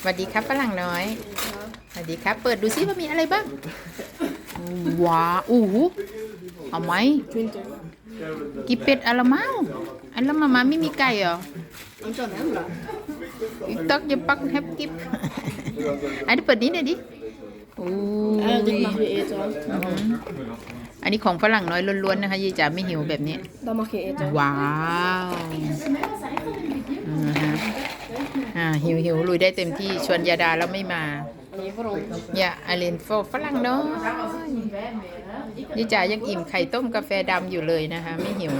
สวัสดีครับฝรั่งน้อยสวัสดีครับ เปิดดูซิว่ามีอะไรบ้าง ว้าวอู้หูเอาไหม 20. กิเป็ดอะไรมั้งอันแล้วมามาไม่มีไก่เหรอ I'm John Emla. อีกตักจะปักแฮปกิบอันนี้เปิดนี้หน่อยดิอู้ Uh, dit ย mag je eten. อือหืออันนี้ของฝรั่งน้อยล้วนๆนะคะยี่จ๋าไม่หิวแบบนี้ Dat mag je eten. ว้าวอือฮะอ่า หิวหิวลุยได้เต็มที่ชวนยาดาแล้วไม่มาอย่าอาเลนโฟฝรั่งน้อยยี่จ๋ายังอิ่มไข่ต้มกาแฟดำอยู่เลยนะคะ ไม่หิว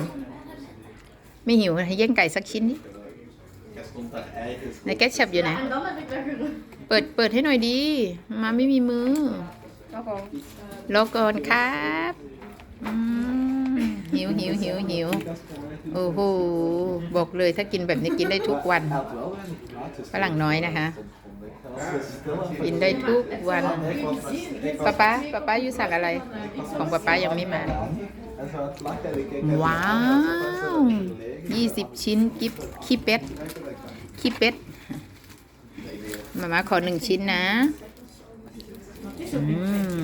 ไม่หิวให้ย่งไก่สักชิ้นนี้ในแก๊สชับอยู่ไหนเปิดเปิดให้หน่อยดี มาไม่มีมือ Ook al. รอก่อนครับ หิวหิวหิวหิวโอ้โหบอกเลยถ้ากินแบบนี้กินได้ทุกวันฝรั่งน้อยนะคะ กินได้ทุกวันป๊าป๊าป๊าป๊าอยู่สั่งอะไร ของป๊าป๊ายังไม่มา ว้าวยี่สิบชิ้นกิฟขี้เป็ดขี้เป็ดมามาขอหนึ่งชิ้นนะ อืม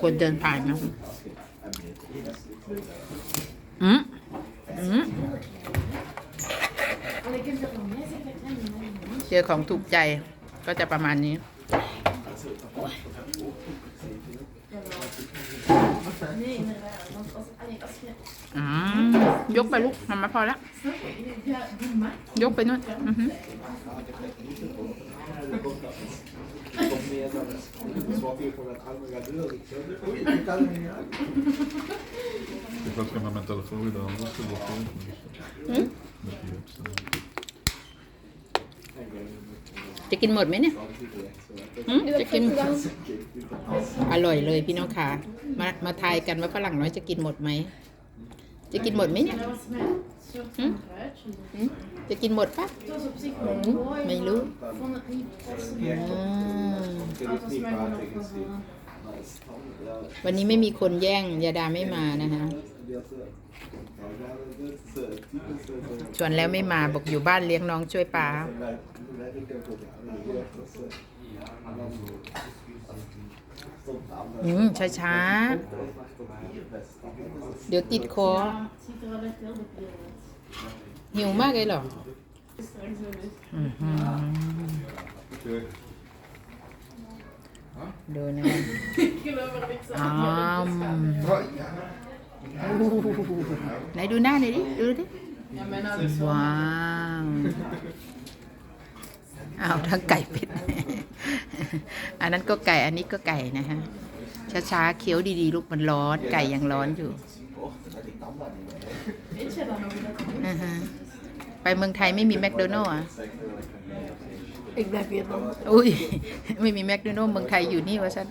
คนเดินผ่านนะอืมอืมเจอของถูกใจก็จะประมาณนี้อืมยกไปลูกทำมาพอแล้ว ยกไปนู่น อือหือ Ik was met mijn telefoon weer anders geblokkeerd. Hm? Met die website. จะกินหมดไหมเนี่ยหึจะกิน อร่อยเลยพี่น้องค่ะ มา มาทายกันว่าฝรั่งน้อยจะกินหมดไหม จะกินหมดไหมเนี่ยหึหึจะกินหมดปะหึไม่รู้วันนี้ไม่มีคนแย่งยาดาไม่มานะคะชวนแล้วไม่มาบอกอยู่บ้านเลี้ยงน้องช่วยป้า อืมช้าๆ เดี๋ยวติดคอหิวมากเลยเหรออือหือดูนะอ้ามไหนดูหน้าหน่อยดิ ดูดิ ว้าวอ้าวทั้งไก่เป็ด อันนั้นก็ไก่อันนี้ก็ไก่นะฮะช้าๆเคี้ยวดีๆลูกมันร้อนไก่ยังร้อนอยู่อือฮะไปเมืองไทยไม่มีแมคโดนัลล์อะ Ik blijf hier dan. อุ้ยไม่มีแมคโดนัลล์เมืองไทยอยู่นี่วะฉัน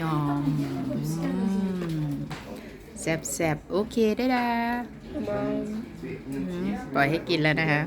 ยอมแซบๆโอเคได้ดา Maar อืมปล่อยให้กินแล้วนะคะ